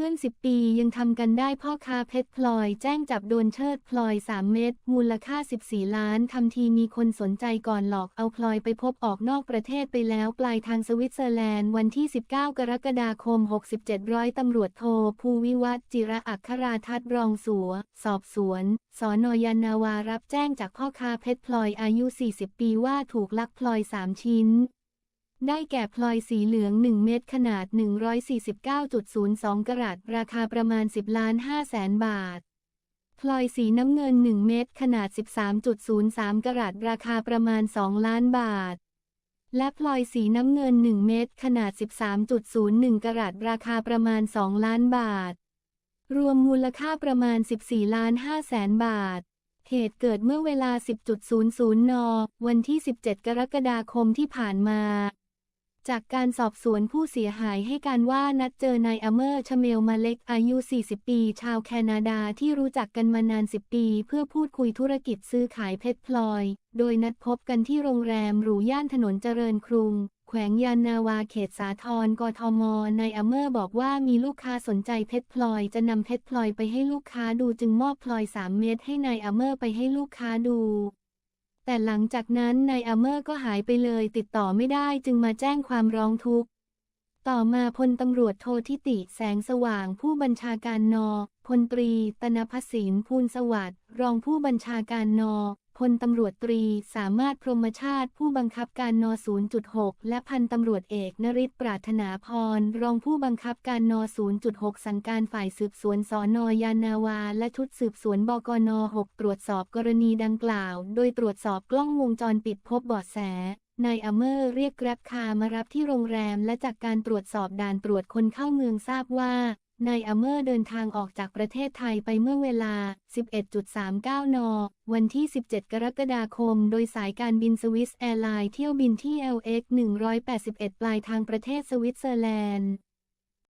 พื่อน 10 ปียังทำกันได้พ่อค้าเพชรพลอย แจ้งจับโดนเชิดพลอย 3 เม็ดมูลค่า 14 ล้านทำทีมีคนสนใจก่อนหลอกเอาพลอยไปพบออกนอกประเทศไปแล้วปลายทางสวิตเซอร์แลนด์วันที่ 19 กรกฎาคม 67ร้อยตำรวจโทภูวิวัฒน์จิระอัคราทัศรองสัว สอบสวนสอนอยานาวารับแจ้งจากพ่อค้าเพชรพลอยอายุ 40 ปีว่าถูกลักพลอย 3 ชิ้น ได้แก่พลอยสีเหลือง 1 เม็ดขนาด 149.02 กรัตราคาประมาณ 10ล้าน5แสนบาท พลอยสีน้ำเงิน 1 เม็ดขนาด 13.03 กรัตราคาประมาณ 2 ล้านบาท และพลอยสีน้ำเงิน 1 เม็ดขนาด 13.01 กรัตราคาประมาณ 2 ล้านบาท รวมมูลค่าประมาณ 14ล้าน5แสนบาทเหตุเกิดเมื่อเวลา 10.00 น วันที่ 17 กรกฎาคมที่ผ่านมา จากการสอบสวนผู้เสียหายให้การว่านัดเจอนายอเมอร์ชเมลมาเล็กอายุ 40 ปี ชาวแคนาดาที่รู้จักกันมานาน 10 ปี เพื่อพูดคุยธุรกิจซื้อขายเพชรพลอย โดยนัดพบกันที่โรงแรมหรูย่านถนนเจริญกรุง แขวงยานนาวาเขตสาทรกทมนายอเมอร์บอกว่ามีลูกค้าสนใจเพชรพลอย จะนำเพชรพลอยไปให้ลูกค้าดูจึงมอบพลอย 3 เม็ดให้นายอเมอร์ไปให้ลูกค้าดู แต่หลังจากนั้นนายอเมอร์ก็หายไปเลยติดต่อไม่ได้จึงมาแจ้งความร้องทุกข์ ต่อมาพลตำรวจโททิติแสงสว่างผู้บัญชาการนพลตรี ตนพสินภูลสวัสดิ์รองผู้บัญชาการน พลตำรวจตรีสามารถพรหมชาติผู้บังคับการน 0.6 และพันตำรวจเอกนริศปรารถนาพร รองผู้บังคับการน 0.6 สั่งการฝ่ายสืบสวนสอนอยานาวา และชุดสืบสวนบกน 6 ตรวจสอบกรณีดังกล่าว โดยตรวจสอบกล้องวงจรปิดพบเบาะแสนายอเมอร์เรียกแกร็บคามารับที่โรงแรมและจากการตรวจสอบด่านตรวจคนเข้าเมืองทราบว่า นายอเมอร์เดินทางออกจากประเทศไทยไปเมื่อเวลา 11.39 น วันที่ 17 กรกฎาคม โดยสายการบินสวิสแอร์ไลน์เที่ยวบินที่ LX 181 ปลายทางประเทศสวิตเซอร์แลนด์